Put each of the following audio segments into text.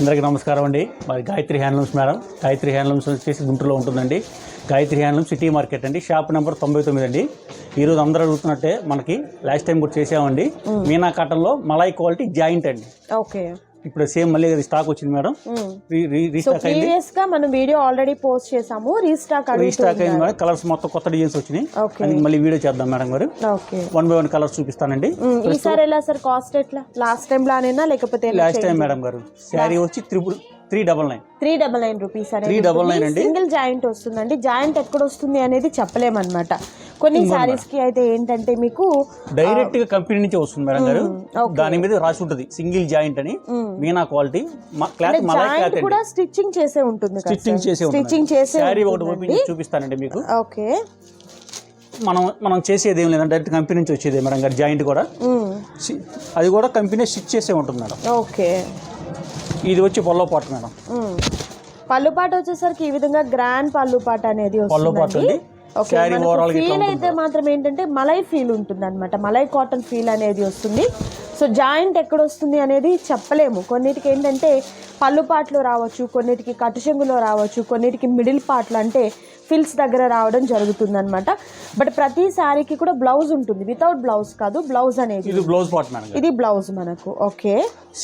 అందరికీ నమస్కారం అండి. మరి Gayatri handlooms madam. Gayatri handlooms వచ్చేసి గుంటూరులో ఉంటుందండి. గాయత్రి హ్యాండ్లూమ్ సిటీ మార్కెట్ అండి. షాప్ నెంబర్ తొంభై తొమ్మిది అండి. ఈరోజు అందరూ అడుగుతున్నట్టే మనకి లాస్ట్ టైం కూడా చేసామండి మీనా కాటన్లో మలై క్వాలిటీ జాయింట్ అండి. ఓకే. ఇప్పుడు సేమ్ మళ్ళీ అది స్టాక్ వచ్చింది మేడం. రీ- రీ- సో రీస్టాక్ అయింది. ప్రీవియస్గా మనం వీడియో ఆల్రెడీ పోస్ట్ చేసాము. రీస్టాక్ రీస్టాక్ అయింది మేడం. కలర్స్ మొత్తం కొత్త డిజైన్స్ వచ్చినాయి. అందుకే మళ్ళీ వీడియో చేద్దాం మేడం గారు. Okay one by one colours చూపిస్తానండి. ఈసారి ఎలా సార్ కాస్ట్ ఎట్లా? లాస్ట్ టైం లానేనా లేకపోతే లాస్ట్ టైం మేడం గారు. శారీ వచ్చి triple three double nine. Three double nine rupees three double nine అండి. సింగిల్ జాయింట్ వస్తుందండి. జాయింట్ ఎక్కడ వస్తుంది అనేది చెప్పలేమన్నమాట. కొన్ని సారీస్కి అయితే ఏంటంటే మీకు డైరెక్ట్గా కంపెనీ నుంచి వస్తుంది మేడం గారు. దాని మీద రాసి ఉంటుంది సింగిల్ జాయింట్ అని. మీనా క్వాలిటీ క్లాత్ జాయింట్ కూడా స్టిచ్చింగ్ చేసే ఉంటుంది స్టిచ్చింగ్ చేసే స్టిచ్చింగ్ చేసే శారీ ఒకటి చూపిస్తానండి మీకు. ఓకే. మనం మనం చేసేది ఏం లేదండి డైరెక్ట్ కంపెనీ నుంచి వచ్చేది మేడం గారు జాయింట్ కూడా. అది కూడా కంపెనీ స్టిచ్ చేసే ఉంటుంది మేడం. ఓకే. ఇది వచ్చి పొల్లో పాటు మేడం. పళ్ళు పాట వచ్చేసరికి ఈ విధంగా గ్రాండ్ పళ్ళు పాట అనేది పల్లో పాటు ఇట్లా ఫీల్ అయితే మాత్రం ఏంటంటే మలై ఫీల్ ఉంటుంది అనమాట మలై కాటన్ ఫీల్ అనేది వస్తుంది. సో జాయింట్ ఎక్కడ వస్తుంది అనేది చెప్పలేము. కొన్నిటికి ఏంటంటే పళ్ళు పాటలో రావచ్చు కొన్నిటికి కట్టుచెంగులో రావచ్చు కొన్నిటికి మిడిల్ పార్ట్లు అంటే ఫిల్స్ దగ్గర రావడం జరుగుతుంది అనమాట బట్ ప్రతి శారీకి కూడా బ్లౌజ్ ఉంటుంది. వితౌట్ బ్లౌజ్ కాదు బ్లౌజ్ అనేది ఇది బ్లౌజ్ పార్ట్ మేడం ఇది బ్లౌజ్ మనకు. ఓకే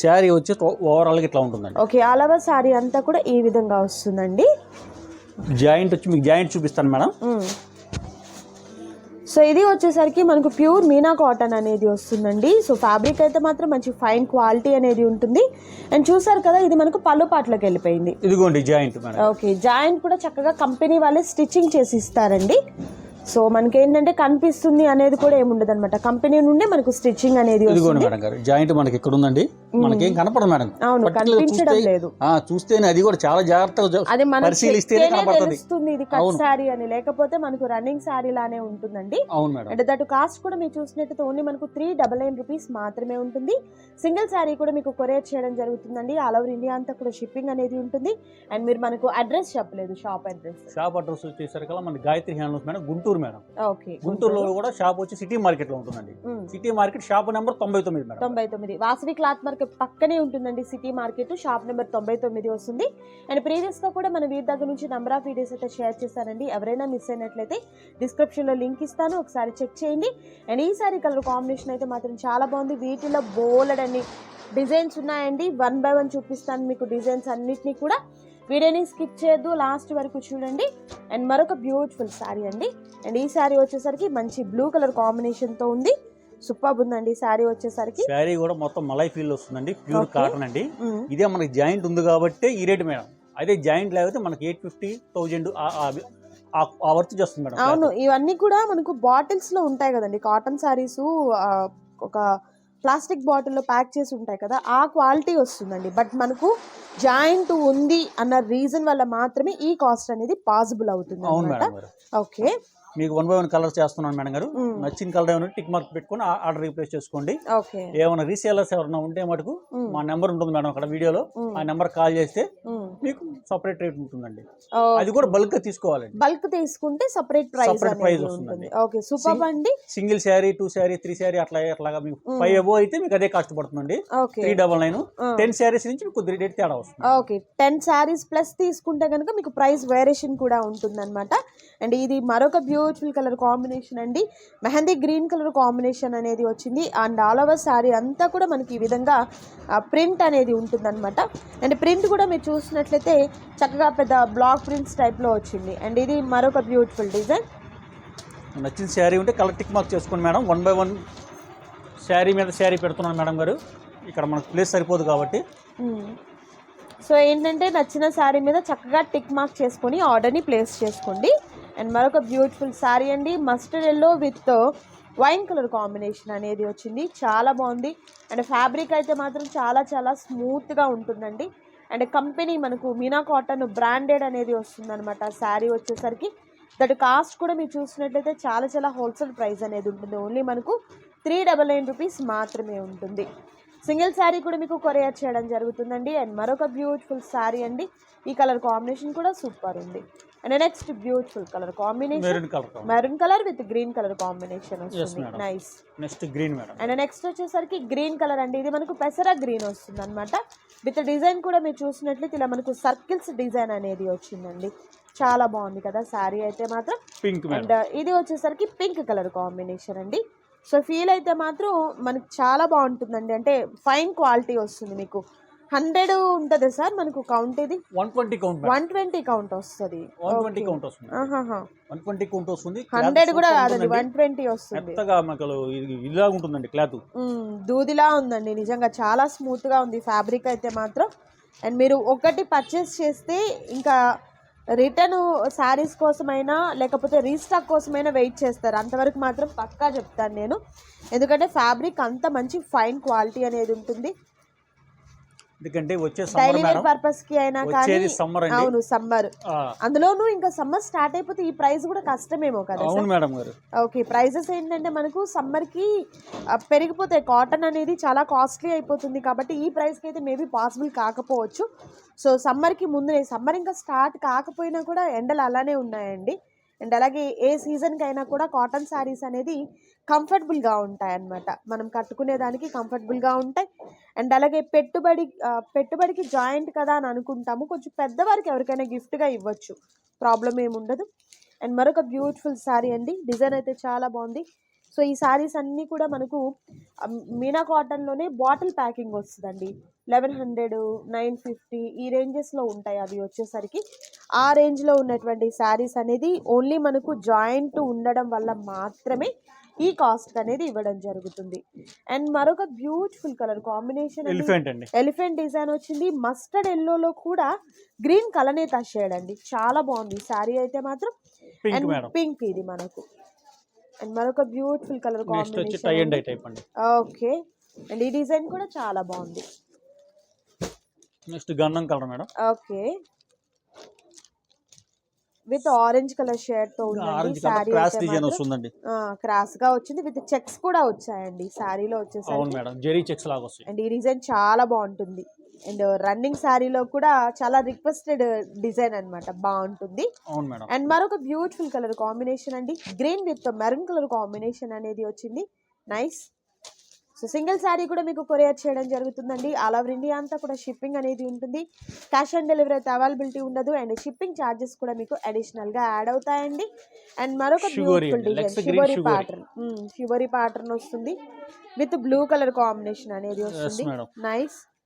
శారీ వచ్చి ఓవరాల్గా ఇట్లా ఉంటుందండి. ఓకే ఓవర్ శారీ అంతా కూడా ఈ విధంగా వస్తుందండి. జాయింట్ వచ్చి మీకు జాయింట్ చూపిస్తాను మేడం. సో ఇది వచ్చేసరికి మనకు ప్యూర్ మీనా కాటన్ అనేది వస్తుందండి. సో ఫ్యాబ్రిక్ అయితే మాత్రం మంచి ఫైన్ క్వాలిటీ అనేది ఉంటుంది. అండ్ చూసారు కదా ఇది మనకు పళ్ళు పాటలోకి వెళ్ళిపోయింది. ఇదిగోండి జాయింట్ ఓకే జాయింట్ కూడా చక్కగా కంపెనీ వాళ్ళే స్టిచ్చింగ్ చేసి ఇస్తారండి. సో మనకి ఏంటంటే కనిపిస్తుంది అనేది కూడా ఏముండదు అనమాట కంపెనీ నుండే మనకు స్టిచ్చింగ్ అనేది ఇదిగోండి వస్తుంది. మేడం గారు జాయింట్ మనకి ఇక్కడ ఉందండి మనకేం కనపడదు మేడం. అవును కనిపించడం లేదు. చూస్తేనే అది కూడా చాలా జాగ్రత్తగా అది పరిశీలిస్తేనే కనపడుతుంది. ఇది కట్ శారీ అని. లేకపోతే మనకు రన్నింగ్ శారీ లానే ఉంటుందండి. అవును మేడం. అండ్ దట్ కాస్ట్ కూడా మీరు చూసినట్టయితే ఓన్లీ మనకు త్రీ డబల్ నైన్ రూపీస్ మాత్రమే ఉంటుంది. సింగిల్ శారీ కూడా మీకు కొరియర్ చేయడం జరుగుతుందండి. ఆల్ ఓవర్ ఇండియా అంతా కూడా షిప్పింగ్ అనేది ఉంటుంది. అండ్ మీరు మనకు అడ్రస్ చెప్పలేదు షాప్ అడ్రస్ షాప్ అడ్రస్ వచ్చేసరికి మన Gayatri handlooms madam Guntur madam. Okay గుంటూరులో కూడా షాప్ వచ్చి సిటీ మార్కెట్లో ఉంటుందండి. సిటీ మార్కెట్ షాప్ నెంబర్ తొంభై తొమ్మిది మేడం. తొంభై తొమ్మిది. వాసవి క్లాత్ మార్కెట్ పక్కనే ఉంటుందండి సిటీ మార్కెట్. షాప్ నెంబర్ తొంభై తొమ్మిది వస్తుంది. అండ్ ప్రీవియస్గా కూడా మన వీరి దగ్గర నుంచి నంబర్ ఆఫ్ వీడియోస్ అయితే షేర్ చేశానండి ఎవరైనా మిస్ అయినట్లయితే డిస్క్రిప్షన్లో లింక్ ఇస్తాను. ఒకసారి చెక్ చేయండి. అండ్ ఈ సారీ కలర్ కాంబినేషన్ అయితే మాత్రం చాలా బాగుంది. వీటిలో బోలెడ్ అన్ని డిజైన్స్ ఉన్నాయండి. వన్ బై వన్ చూపిస్తాను మీకు డిజైన్స్ అన్నిటినీ కూడా. వీడియోని స్కిప్ చేయొద్దు లాస్ట్ వరకు చూడండి. అండ్ మరొక బ్యూటిఫుల్ శారీ అండి. అండ్ ఈ శారీ వచ్చేసరికి మంచి బ్లూ కలర్ కాంబినేషన్తో ఉంది. సూపర్ ఉందండి శారీ వచ్చేసరికి. శారీ కూడా మొత్తం మలై ఫీల్ వస్తుందండి. ప్యూర్. కాటన్ అండి. ఇదే మనకి జాయింట్ ఉంది కాబట్టి ఈ రేట్ మేడం. అదే జాయింట్ లేకపోతే మనకి ఎయిట్ ఫిఫ్టీ థౌజండ్ వర్త్ చేస్తుంది మేడం అవును ఇవన్నీ కూడా మనకు బాటిల్స్లో ఉంటాయి కదండి. కాటన్ శారీస్ ఒక ప్లాస్టిక్ బాటిల్లో ప్యాక్ చేసి ఉంటాయి కదా ఆ క్వాలిటీ వస్తుందండి. బట్ మనకు జాయింట్ ఉంది అన్న రీజన్ వల్ల మాత్రమే ఈ కాస్ట్ అనేది పాసిబుల్ అవుతుంది అనమాట ఓకే. మీకు వన్ బై వన్ కలర్స్ చేస్తున్నాను మేడం గారు. నచ్చిన కలర్ ఏమైనా టిక్ మార్క్ పెట్టుకొని ఆర్డర్ రీప్లేస్ చేసుకోండి. ఏమైనా రీసేలర్స్ ఎవరైనా ఉంటే మటుకు. మా నెంబర్ ఉంటుంది మేడం అక్కడ వీడియోలో. ఆ నెంబర్ కాల్ చేస్తే. మీకు సపరేట్ రేట్ ఉంటుందండి. అది కూడా బల్క్గా తీసుకోవాలండి. బల్క్ తీసుకుంటే సపరేట్ ప్రైస్ price అనేది వస్తుందండి. ఉంటుంది. ఓకే సూపర్ అండి. Single sari two sari three sari అట్లా అట్లాగా మీకు ఫైవ్ అబో అయితే మీకు అదే కాస్ట్ పడుతుందండి. Three double nine ten saris నుంచి మీకు కొద్ది రేట్ తేడా వస్తుంది. ఓకే టెన్ శారీస్ ప్లస్ తీసుకుంటే కనుక మీకు ప్రైస్ వేరియేషన్ కూడా ఉంటుందన్నమాట. అండ్ ఇది మరొక బ్యూటిఫుల్ కలర్ కాంబినేషన్ అండి. మెహందీ గ్రీన్ కలర్ కాంబినేషన్ అనేది వచ్చింది. అండ్ ఆల్ ఓవర్ శారీ అంతా కూడా మనకి ఈ విధంగా ప్రింట్ అనేది ఉంటుందన్నమాట. అండ్ ప్రింట్ కూడా మీరు చూసినట్లయితే చక్కగా పెద్ద బ్లాక్ ప్రింట్స్ టైప్లో వచ్చింది. అండ్ ఇది మరొక బ్యూటిఫుల్ డిజైన్ నచ్చిన శారీ ఉంటే కలర్ టిక్ మార్క్ చేసుకోండి madam. One by one sari మీద శారీ పెడుతున్నాను మేడం గారు. ఇక్కడ మనకు ప్లేస్ సరిపోదు కాబట్టి. సో ఏంటంటే నచ్చిన శారీ మీద చక్కగా టిక్ మార్క్ చేసుకొని ఆర్డర్ని ప్లేస్ చేసుకోండి. అండ్ మరొక బ్యూటిఫుల్ శారీ అండి mustard yellow with wine colour combination అనేది వచ్చింది. చాలా బాగుంది. అండ్ ఫ్యాబ్రిక్ అయితే మాత్రం చాలా చాలా స్మూత్గా ఉంటుందండి. అండ్ కంపెనీ మనకు మీనా కాటన్ బ్రాండెడ్ అనేది వస్తుందన్నమాట శారీ వచ్చేసరికి. దట్ కాస్ట్ కూడా మీరు చూసినట్లయితే చాలా చాలా హోల్సేల్ ప్రైస్ అనేది ఉంటుంది. ఓన్లీ మనకు త్రీ డబల్ నైన్ రూపీస్ మాత్రమే ఉంటుంది. సింగిల్ శారీ కూడా మీకు కొరియర్ చేయడం జరుగుతుందండి. అండ్ మరొక బ్యూటిఫుల్ శారీ అండి. ఈ కలర్ కాంబినేషన్ కూడా సూపర్ ఉంది. And next beautiful colour combination maroon colour maroon colour with green colour combination వస్తుంది. Nice next green madam and next వచ్చేసరికి గ్రీన్ కలర్ అండి. ఇది మనకు పెసర గ్రీన్ వస్తుంది అనమాట విత్ డిజైన్ కూడా మీరు చూసినట్లయితే ఇలా మనకు సర్కిల్స్ డిజైన్ అనేది వచ్చిందండి. చాలా బాగుంది కదా శారీ అయితే మాత్రం. పింక్ అండ్ మేడం ఇది వచ్చేసరికి పింక్ కలర్ కాంబినేషన్ అండి. సో ఫీల్ అయితే మాత్రం మనకు చాలా బాగుంటుందండి. అంటే ఫైన్ క్వాలిటీ వస్తుంది మీకు. హండ్రెడ్ ఉంటుంది సార్ మనకు కౌంట్ ఇది? One twenty count one twenty count వస్తుంది. వన్ ట్వంటీ కౌంట్ వస్తుంది. వన్ ట్వంటీ కౌంట్ వస్తుంది. హండ్రెడ్ కూడా కాదండి. వన్ ట్వంటీ వస్తుంది. మెత్తగా మనకు ఇదిలా ఉంటుందండి క్లాత్. దూదిలా ఉందండి నిజంగా చాలా స్మూత్గా ఉంది ఫ్యాబ్రిక్ అయితే మాత్రం. అండ్ మీరు ఒకటి పర్చేస్ చేస్తే ఇంకా రిటర్న్ శారీస్ కోసమైనా లేకపోతే రీస్టాక్ కోసమైనా వెయిట్ చేస్తారు. అంతవరకు మాత్రం పక్కా చెప్తాను నేను. ఎందుకంటే ఫ్యాబ్రిక్ అంత మంచి ఫైన్ క్వాలిటీ అనేది ఉంటుంది. ఎందుకంటే వచ్చే సమ్మర్ డైలీ వేర్ పర్పస్కి అయినా కానీ సమ్మర్ అవును సమ్మర్ అందులోనూ ఇంకా సమ్మర్ స్టార్ట్ అయిపోతే ఈ ప్రైస్ కూడా కష్టమేమో కదా? అవును మేడం గారు. ఓకే ప్రైజెస్ ఏంటంటే మనకు సమ్మర్కి పెరిగిపోతాయి కాటన్ అనేది చాలా కాస్ట్లీ అయిపోతుంది కాబట్టి ఈ ప్రైస్కి అయితే మేబీ పాసిబుల్ కాకపోవచ్చు. సో సమ్మర్కి ముందు సమ్మర్ ఇంకా స్టార్ట్ కాకపోయినా కూడా ఎండలు అలానే ఉన్నాయండి. అండ్ అలాగే ఏ సీజన్కి అయినా కూడా కాటన్ శారీస్ అనేది కంఫర్టబుల్గా ఉంటాయి అన్నమాట మనం కట్టుకునే దానికి కంఫర్టబుల్గా ఉంటాయి. అండ్ అలాగే పెట్టుబడి పెట్టుబడికి జాయింట్ కదా అని అనుకుంటాము. కొంచెం పెద్దవారికి ఎవరికైనా గిఫ్ట్గా ఇవ్వచ్చు. ప్రాబ్లం ఏముండదు. అండ్ మరొక బ్యూటిఫుల్ శారీ అండి. డిజైన్ అయితే చాలా బాగుంది. సో ఈ శారీస్ అన్నీ కూడా మనకు మీనా కాటన్లోనే బాటిల్ ప్యాకింగ్ వస్తుందండి. లెవెన్ హండ్రెడ్ నైన్ ఫిఫ్టీ ఈ రేంజెస్లో ఉంటాయి అవి వచ్చేసరికి. ఆ రేంజ్లో ఉన్నటువంటి శారీస్ అనేది ఓన్లీ మనకు జాయింట్ ఉండడం వల్ల మాత్రమే ఈ కాస్ట్ అనేది ఇవ్వడం జరుగుతుంది. అండ్ మరొక బ్యూటిఫుల్ కలర్ కాంబినేషన్ ఎలిఫెంట్ అండి. ఎలిఫెంట్ డిజైన్ వచ్చింది. మస్టర్డ్ ఎల్లోలో కూడా గ్రీన్ కలనేత షేడ్ అండి చాలా బాగుంది. శారీ అయితే మాత్రం. అండ్ పింక్ ఇది మనకు. అండ్ మరొక బ్యూటిఫుల్ కలర్ నెక్స్ట్ వచ్చి tie and dye combination type అండి. ఓకే అండ్ ఈ డిజైన్ కూడా చాలా బాగుంది. నెక్స్ట్ గంధం colour madam okay with orange colour షేడ్తో ఉందండి శారీ క్రాస్ డిజైన్ వస్తుందండి. క్రాస్గా వచ్చింది విత్ చెక్స్ కూడా వచ్చాయండి అవును వచ్చేసరికి. మేడం జెరీ చెక్స్ లాగా వస్తాయి. అండ్ ఈ డిజైన్ చాలా బాగుంటుంది. అండ్ రన్నింగ్ శారీలో కూడా చాలా రిక్వెస్టెడ్ డిజైన్ అన్నమాట. బాగుంటుంది. అండ్ మరొక బ్యూటిఫుల్ కలర్ కాంబినేషన్ అండి. Green with maroon colour combination అనేది వచ్చింది. నైస్. సో సింగిల్ శారీ కూడా మీకు కొరియర్ చేయడం జరుగుతుందండి. ఆల్ ఓవర్ ఇండియా అంతా కూడా షిప్పింగ్ అనేది ఉంటుంది. క్యాష్ ఆన్ డెలివరీ అయితే అవైలబిలిటీ ఉండదు. అండ్ షిప్పింగ్ ఛార్జెస్ కూడా మీకు అడిషనల్గా యాడ్ అవుతాయండి. అండ్ మరొక beautiful. Design shivory. Pattern shibori pattern వస్తుంది. విత్ బ్లూ కలర్ కాంబినేషన్ అనేది వస్తుంది. నైస్.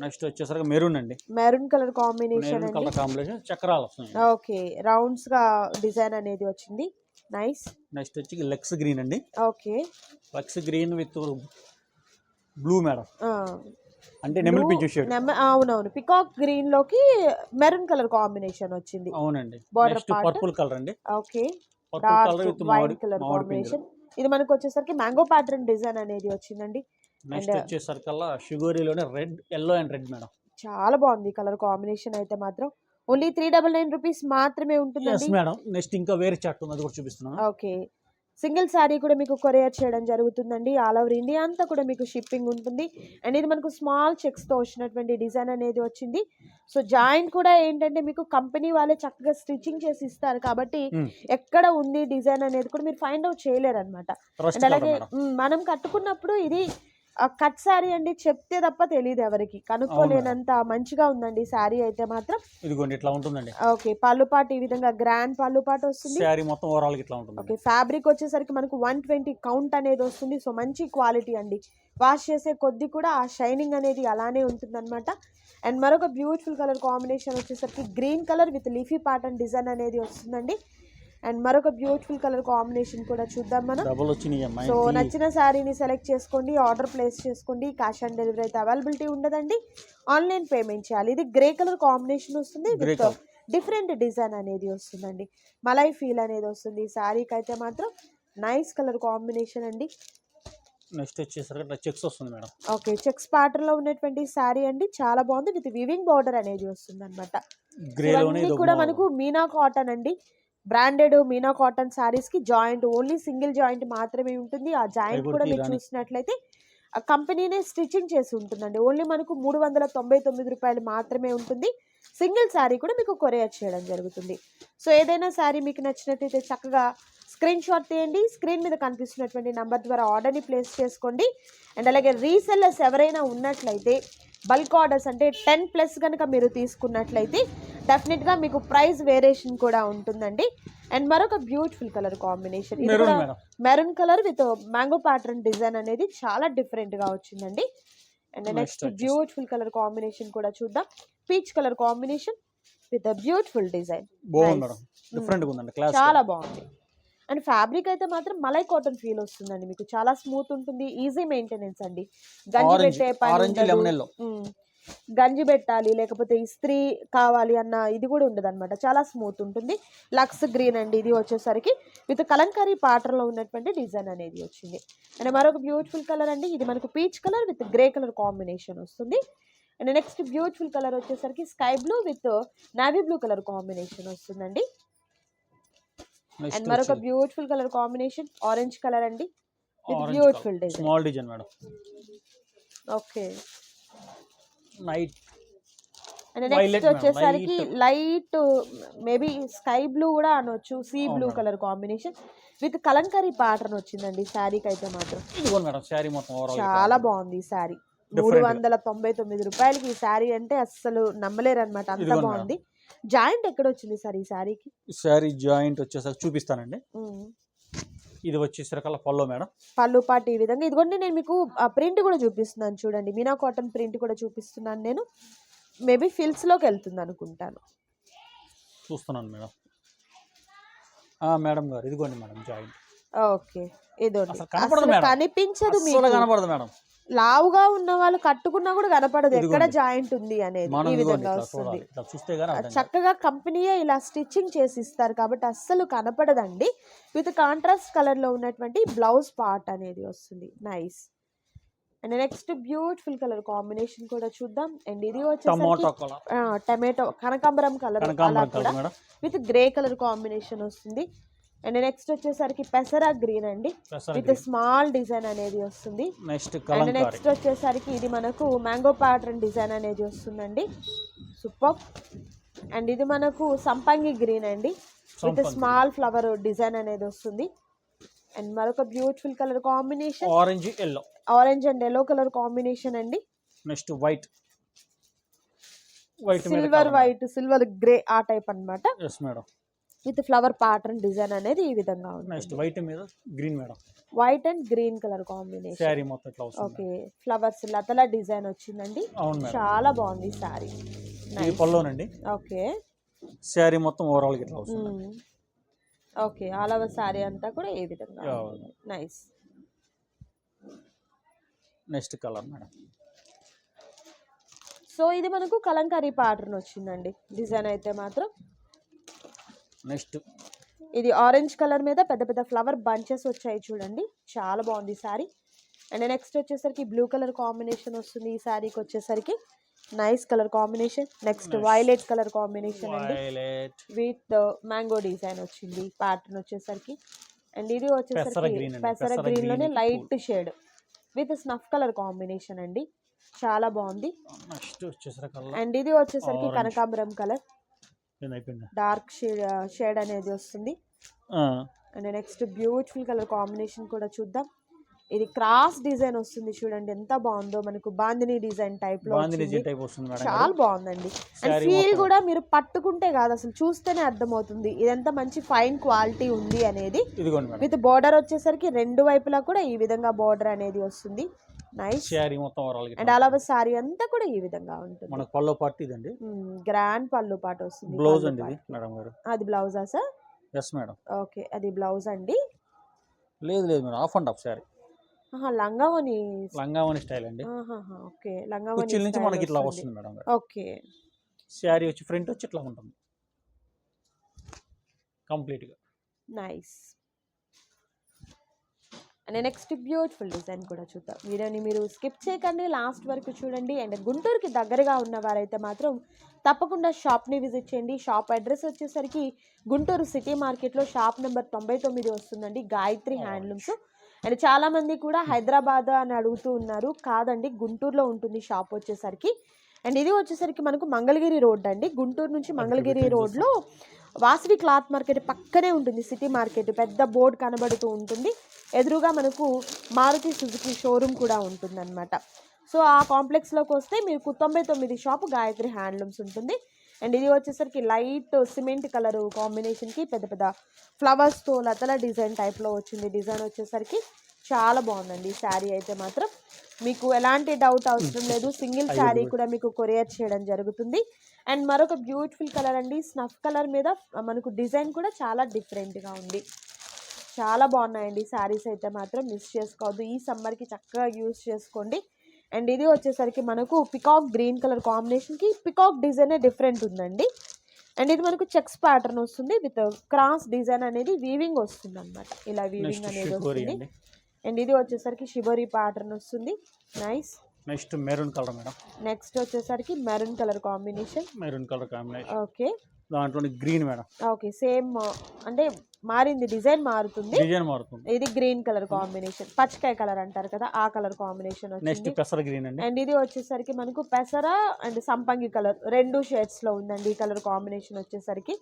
నెక్స్ట్ వచ్చేసరికి మెరూన్ అండి. Maroon colour combination maroon colour combination చక్రాలు వస్తాయి ఓకే. రౌండ్స్గా డిజైన్ అనేది వచ్చింది. నైస్. నెక్స్ట్ వచ్చి లెక్స్ గ్రీన్ అండి. ఓకే. లెక్స్ గ్రీన్ విత్ బ్లూ మేడం. అంటే నెమలి పింఛు షేడ్ అవునవును. పికాక్ గ్రీన్లోకి మెరూన్ కలర్ కాంబినేషన్ వచ్చింది. అవునండి. Part. పర్పుల్ కలర్ అండి. ఓకే. పర్పుల్ కలర్ విత్ మామిడి కలర్ పింక్. కాంబినేషన్. ఇది మనకు వచ్చేసరికి మ్యాంగో ప్యాటర్న్ డిజైన్ అనేది వచ్చిందండి. నెక్స్ట్ వచ్చేసరికల్లా షుగరీలోనే red yellow and red madam. చాలా బాగుంది కలర్ కాంబినేషన్ అయితే మాత్రం. Only three double nine rupees మాత్రమే ఎస్ ఉంటుందండి మేడం నెక్స్ట్ ఇంకా వేరే చార్ట్ ఉంది అది కూడా చూపిస్తున్నాను. ఓకే. సింగిల్ శారీ కూడా మీకు కొరియర్ చేయడం జరుగుతుందండి. ఆల్ ఓవర్ ఇండియా అంతా కూడా మీకు షిప్పింగ్ ఉంటుంది. అండ్ ఇది మనకు స్మాల్ చెక్స్తో వచ్చినటువంటి డిజైన్ అనేది వచ్చింది. సో జాయింట్ కూడా ఏంటంటే మీకు కంపెనీ వాళ్ళే చక్కగా స్టిచ్చింగ్ చేసి ఇస్తారు కాబట్టి. ఎక్కడ ఉంది డిజైన్ అనేది కూడా మీరు ఫైండ్ అవుట్ చేయలేరు అనమాట అండ్ అలాగే మనం కట్టుకున్నప్పుడు ఇది కట్ శారీ అండి చెప్తే తప్ప తెలియదు ఎవరికి. కనుక్కోలేనంత మంచిగా ఉందండి శారీ అయితే మాత్రం. ఇదిగోండి ఇట్లా ఉంటుందండి. ఓకే పళ్ళుపాటు ఈ విధంగా గ్రాండ్ పళ్ళుపాటు వస్తుంది. శారీ మొత్తం ఓవరాల్ ఇట్లా ఉంటుంది ఓకే ఫ్యాబ్రిక్ వచ్చేసరికి మనకు వన్ ట్వంటీ కౌంట్ అనేది వస్తుంది. సో మంచి క్వాలిటీ అండి. వాష్ చేసే కొద్ది కూడా ఆ షైనింగ్ అనేది అలానే ఉంటుందన్నమాట. అండ్ మరొక బ్యూటిఫుల్ కలర్ కాంబినేషన్ వచ్చేసరికి green colour with leafy pattern design అనేది వస్తుందండి. అండ్ మరొక బ్యూటిఫుల్ కలర్ కాంబినేషన్ కూడా చూద్దాం మనం. సో నచ్చిన శారీని సెలెక్ట్ చేసుకోండి ఆర్డర్ ప్లేస్ చేసుకోండి క్యాష్ ఆన్ డెలివరీ అయితే అవైలబిలిటీ ఉండదండి. ఆన్లైన్ పేమెంట్ చేయాలి. ఇది గ్రే కలర్ కాంబినేషన్ వస్తుంది విత్. డిఫరెంట్ డిజైన్ అనేది వస్తుందండి. మలై ఫీల్ అనేది వస్తుంది. ఈ శారీకి అయితే మాత్రం నైస్ కలర్ కాంబినేషన్ అండి. నెక్స్ట్ వచ్చేసరికి చెక్స్ వస్తుంది మేడం. ఓకే చెక్స్ ప్యాటర్న్లో ఉన్నటువంటి శారీ అండి. చాలా బాగుంది. విత్ వివింగ్ బార్డర్ అనేది వస్తుంది అనమాట కూడా మనకు మీనా కాటన్ అండి. బ్రాండెడ్ మీనా కాటన్ శారీస్కి జాయింట్ ఓన్లీ సింగిల్ జాయింట్ మాత్రమే ఉంటుంది. ఆ జాయింట్ కూడా మీరు. చూసినట్లయితే ఆ కంపెనీనే స్టిచ్చింగ్ చేసి ఉంటుందండి. ఓన్లీ మనకు మూడు వందల తొంభై తొమ్మిది రూపాయలు మాత్రమే ఉంటుంది. సింగిల్ శారీ కూడా మీకు కొరియర్ చేయడం జరుగుతుంది. సో ఏదైనా శారీ మీకు నచ్చినట్లయితే చక్కగా స్క్రీన్ షాట్ తీయండి. స్క్రీన్ మీద కనిపిస్తున్నటువంటి నంబర్ ద్వారా ఆర్డర్ని ప్లేస్ చేసుకోండి. అండ్ అలాగే రీసెల్లర్స్ ఎవరైనా ఉన్నట్లయితే బల్క్ ఆర్డర్స్ అంటే టెన్ ప్లస్ కనుక మీరు తీసుకున్నట్లయితే డెఫినెట్గా మీకు ప్రైస్ వేరియేషన్ కూడా ఉంటుందండి. అండ్ మరొక బ్యూటిఫుల్ కలర్ కాంబినేషన్. ఇది మెరూన్ కూడా maroon colour with mango pattern design అనేది చాలా డిఫరెంట్గా వచ్చిందండి. And next beautiful colour combination కూడా చూద్దాం. Peach colour combination with beautiful design. చాలా బాగుంది. అండ్ ఫ్యాబ్రిక్ అయితే మాత్రం మలై కాటన్ ఫీల్ వస్తుందండి మీకు. చాలా స్మూత్ ఉంటుంది ఈజీ మెయింటెనెన్స్ అండి. గంజి పెట్టే పని. గంజి పెట్టాలి లేకపోతే ఇస్త్రీ కావాలి అన్న ఇది కూడా ఉండదు అనమాట చాలా స్మూత్ ఉంటుంది. లక్స్ గ్రీన్ అండి ఇది వచ్చేసరికి. విత్ కలంకారీ పాటర్లో ఉన్నటువంటి డిజైన్ అనేది వచ్చింది. అండ్ మరొక బ్యూటిఫుల్ కలర్ అండి ఇది మనకు peach colour with grey colour combination వస్తుంది. అండ్ నెక్స్ట్ బ్యూటిఫుల్ కలర్ వచ్చేసరికి sky blue with navy blue colour combination వస్తుందండి. అండ్ మరొక beautiful colour combination orange colour అండి. With beautiful design. Small design madam. Okay. Night and next వచ్చేసరికి light maybe sky blue కూడా అనొచ్చు. Sea blue. Colour combination. With kalamkari pattern వచ్చిందండి శారీకి అయితే మాత్రం. మేడం శారీ మొత్తం ఓవరాల్ చాలా బాగుంది ఈ శారీ మూడు. వందల తొంభై తొమ్మిది రూపాయలకి ఈ శారీ అంటే అస్సలు నమ్మలేరు అనమాట అంత బాగుంది. జాయింట్ ఎక్కడ వచ్చింది సార్ ఈ శారీకి? శారీ జాయింట్ వచ్చేసరికి చూపిస్తానండి. ఇది వచ్చేసరికి పల్లో మేడం. పళ్ళు పాటు ఈ విధంగా. ఇదిగోండి నేను మీకు ప్రింట్ కూడా చూపిస్తున్నాను చూడండి. మీనా కాటన్ ప్రింట్ కూడా చూపిస్తున్నాను నేను. మేబీ లోకి వెళ్తుంది అనుకుంటాను. చూస్తున్నాను మేడం. ఆ, మేడం గారు ఇదిగోండి మేడం జాయింట్. ఓకే. మేడం. కనిపించదు కనపడదు మేడం. లావుగా ఉన్న వాళ్ళు కట్టుకున్నా కూడా కనపడదు. ఎక్కడ. జాయింట్ ఉంది అనేది ఈ విధంగా వస్తుంది. చక్కగా కంపెనీయే ఇలా స్టిచ్చింగ్ చేసి ఇస్తారు కాబట్టి అస్సలు కనపడదండి. విత్ కాంట్రాస్ట్ కలర్లో ఉన్నటువంటి బ్లౌజ్ పార్ట్ అనేది వస్తుంది. Nice. And next beautiful colour combination కూడా చూద్దాం. అండ్ ఇది వచ్చేసరికి టమాటో కనకాంబరం కలర్ అలా కూడా విత్ గ్రే కలర్ కాంబినేషన్ వస్తుంది. అండ్ నెక్స్ట్ వచ్చేసరికి పెసరా గ్రీన్ అండి. విత్ స్మాల్ డిజైన్ అనేది వస్తుంది. నెక్స్ట్ అండ్ నెక్స్ట్ వచ్చేసరికి ఇది మనకు మ్యాంగో ప్యాటర్న్ డిజైన్ అనేది వస్తుందండి. సూపర్. అండ్ ఇది మనకు సంపంగి గ్రీన్ అండి. విత్. స్మాల్ ఫ్లవర్ డిజైన్ అనేది వస్తుంది. అండ్ మరొక beautiful colour combination. Orange yellow. Orange and yellow colour combination అండి. Next white. White silver white silver grey ఆ టైప్ అన్నమాట. Yes madam with flower pattern design అనేది ఈ విధంగా నెక్స్ట్ వైట్ మీద green madam. White and green colour combination sari మొత్తం ఇట్లా వస్తుంది. ఓకే ఫ్లవర్స్ లతల డిజైన్ వచ్చిందండి. చాలా బాగుంది సారీ ఇది పల్లోనండి ఓకే శారీ మొత్తం ఓవరాల్ ఇట్లా వస్తుంది. ఓకే ఆల్ ఓవర్ సారీ అంతా కూడా ఏ విధంగా. Nice next colour madam. So ఇది మనకు కలంకారీ ప్యాటర్న్ వచ్చిందండి. డిజైన్ అయితే మాత్రం నెక్స్ట్. ఇది ఆరెంజ్ కలర్ మీద పెద్ద పెద్ద ఫ్లవర్ బంచెస్ వచ్చాయి చూడండి. చాలా బాగుంది సారీ అండ్ నెక్స్ట్ వచ్చేసరికి బ్లూ కలర్ కాంబినేషన్ వస్తుంది ఈ సారీకి వచ్చేసరికి. Nice colour combination. Next. Violet colour combination అండి. విత్ మ్యాంగో డిజైన్ వచ్చింది ప్యాటర్న్ వచ్చేసరికి. అండ్ ఇది వచ్చేసరికి. పెసర గ్రీన్లోనే light shade. With snuff colour combination అండి. చాలా బాగుంది. అండ్ ఇది వచ్చేసరికి. కనకాంబరం కలర్. డార్క్ షేడ్ షేడ్ అనేది వస్తుంది. And next beautiful colour combination కూడా చూద్దాం. ఇది క్రాస్ డిజైన్ వస్తుంది చూడండి ఎంత బాగుందో మనకు బాందిని డిజైన్ టైప్లో చాలా బాగుందండి. And feel. కూడా మీరు పట్టుకుంటే కాదు అసలు చూస్తేనే అర్థమవుతుంది. ఇదంతా మంచి ఫైన్ క్వాలిటీ ఉంది అనేది. విత్ బార్డర్ వచ్చేసరికి రెండు వైపులా కూడా ఈ విధంగా బార్డర్ అనేది వస్తుంది. నైస్ శారీ మొత్తం ఓవరాల్ అండ్ అలాగే సారీ అంతా కూడా ఈ విధంగా ఉంటుంది. మనకు పల్లో పార్ట్ ఇదండి? గ్రాండ్ పళ్ళు పాట వస్తుంది బ్లౌజ్ పళ్ళు అండి ఇది పాటు. మేడం గారు? అది బ్లౌజా సార్ ఎస్ మేడం ఓకే అది బ్లౌజ్ అండి? లేదు లేదు madam half and half sari. ఆహా, లంగావోని లంగావని స్టైల్ అండి. ఓకే లంగావోని నుంచి మనకి ఇట్లా వస్తుంది. మేడం ఓకే శారీ వచ్చి ఫ్రంట్ వచ్చి ఇట్లా ఉంటుంది. కంప్లీట్గా nice and next beautiful design కూడా చూద్దాం. వీడియోని మీరు స్కిప్ చేయకండి లాస్ట్ వరకు చూడండి. అండ్ గుంటూరుకి దగ్గరగా ఉన్నవారైతే మాత్రం తప్పకుండా షాప్ని విజిట్ చేయండి. షాప్ అడ్రస్ వచ్చేసరికి గుంటూరు సిటీ మార్కెట్లో షాప్ నెంబర్ తొంభై తొమ్మిది వస్తుందండి గాయత్రి హ్యాండ్లూమ్స్. అండ్ చాలామంది కూడా హైదరాబాద్ అని అడుగుతూ ఉన్నారు. కాదండి గుంటూరులో ఉంటుంది షాప్ వచ్చేసరికి. అండ్ ఇది వచ్చేసరికి మనకు మంగళగిరి రోడ్ అండి గుంటూరు నుంచి మంగళగిరి రోడ్లో వాసవి క్లాత్ మార్కెట్ పక్కనే ఉంటుంది సిటీ మార్కెట్. పెద్ద బోర్డు కనబడుతూ ఉంటుంది. ఎదురుగా మనకు మారుతి సుజుకి షోరూమ్ కూడా ఉంటుందన్నమాట. సో ఆ కాంప్లెక్స్లోకి వస్తే మీకు తొంభై తొమ్మిది షాప్ గాయత్రి హ్యాండ్లూమ్స్ ఉంటుంది. అండ్ ఇది వచ్చేసరికి లైట్ సిమెంట్ కలర్ కాంబినేషన్కి పెద్ద పెద్ద ఫ్లవర్స్తో లతల డిజైన్ టైప్లో వచ్చింది డిజైన్ వచ్చేసరికి. చాలా బాగుందండి. ఈ శారీ అయితే మాత్రం మీకు ఎలాంటి డౌట్ అవసరం లేదు. సింగిల్ శారీ కూడా మీకు కొరియర్ చేయడం జరుగుతుంది. అండ్ మరొక బ్యూటిఫుల్ కలర్ అండి. స్నఫ్ కలర్ మీద మనకు డిజైన్ కూడా చాలా డిఫరెంట్గా ఉంది. చాలా బాగున్నాయండి. శారీస్ అయితే మాత్రం మిస్ చేసుకోవద్దు. ఈ సమ్మర్కి చక్కగా యూస్ చేసుకోండి. అండ్ ఇది వచ్చేసరికి మనకు పికాక్ గ్రీన్ కలర్ కాంబినేషన్కి పికాక్ డిజైనే డిఫరెంట్ ఉందండి. అండ్ ఇది మనకు చెక్స్ ప్యాటర్న్ వస్తుంది. విత్ క్రాస్ డిజైన్ అనేది వీవింగ్ వస్తుంది అనమాట ఇలా వీవింగ్ అనేది వస్తుంది. అండి ఇది వచ్చేసరికి షిబోరి ప్యాటర్న్ వస్తుంది. Nice next maroon colour madam next వచ్చేసరికి maroon colour combination maroon colour combination okay దాంట్లో గ్రీన్ మేడం ఓకే సేమ్ అంటే మారింది డిజైన్ మారుతుంది. డిజైన్ మారుతుంది. ఇది గ్రీన్ కలర్ కాంబినేషన్. పచ్చకాయ కలర్ అంటారు కదా ఆ కలర్ కాంబినేషన్ నెక్స్ట్ పెసర గ్రీన్ అండి. అండ్ ఇది వచ్చేసరికి మనకు పెసర అండ్ సంపంగి కలర్ రెండు షేడ్స్లో ఉందండి ఈ కలర్ కాంబినేషన్ వచ్చేసరికి.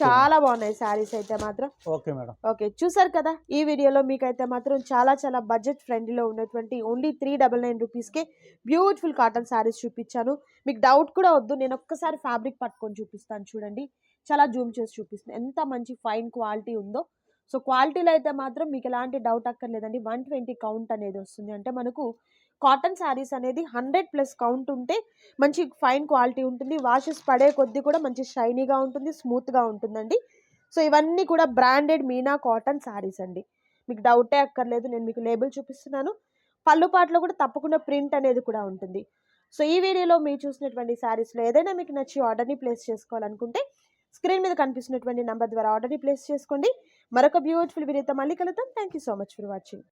చాలా బాగున్నాయి శారీస్ అయితే మాత్రం. Okay madam. ఓకే చూసారు కదా ఈ వీడియోలో మీకైతే మాత్రం చాలా చాలా బడ్జెట్ ఫ్రెండ్లీలో ఉన్నటువంటి ఓన్లీ త్రీ డబల్ నైన్ రూపీస్కే బ్యూటిఫుల్ కాటన్ శారీస్ చూపించాను. మీకు డౌట్ కూడా వద్దు నేను ఒక్కసారి ఫ్యాబ్రిక్ పట్టుకొని చూపిస్తాను చూడండి. చాలా జూమ్ చేసి చూపిస్తుంది. ఎంత మంచి ఫైన్ క్వాలిటీ ఉందో. సో క్వాలిటీలో అయితే మాత్రం మీకు ఎలాంటి డౌట్ అక్కర్లేదండి. వన్ ట్వంటీ కౌంట్ అనేది వస్తుంది. అంటే మనకు కాటన్ శారీస్ అనేది హండ్రెడ్ ప్లస్ కౌంట్ ఉంటే మంచి ఫైన్ క్వాలిటీ ఉంటుంది. వాషెస్ పడే కొద్దీ కూడా మంచి షైనీగా ఉంటుంది స్మూత్గా ఉంటుందండి. సో ఇవన్నీ కూడా బ్రాండెడ్ మీనా కాటన్ శారీస్ అండి. మీకు డౌటే అక్కర్లేదు. నేను మీకు లేబుల్ చూపిస్తున్నాను. పళ్ళుపాట్లో కూడా తప్పకుండా ప్రింట్ అనేది కూడా ఉంటుంది. సో ఈ వీడియోలో మీరు చూసినటువంటి శారీస్లో ఏదైనా మీకు నచ్చి ఆర్డర్ని ప్లేస్ చేసుకోవాలనుకుంటే స్క్రీన్ మీద కనిపిస్తున్నటువంటి నెంబర్ ద్వారా ఆర్డర్ని ప్లేస్ చేసుకోండి. మరొక బ్యూటిఫుల్ వీడియోతో మళ్ళీ కలుద్దాం. Thank you so much for watching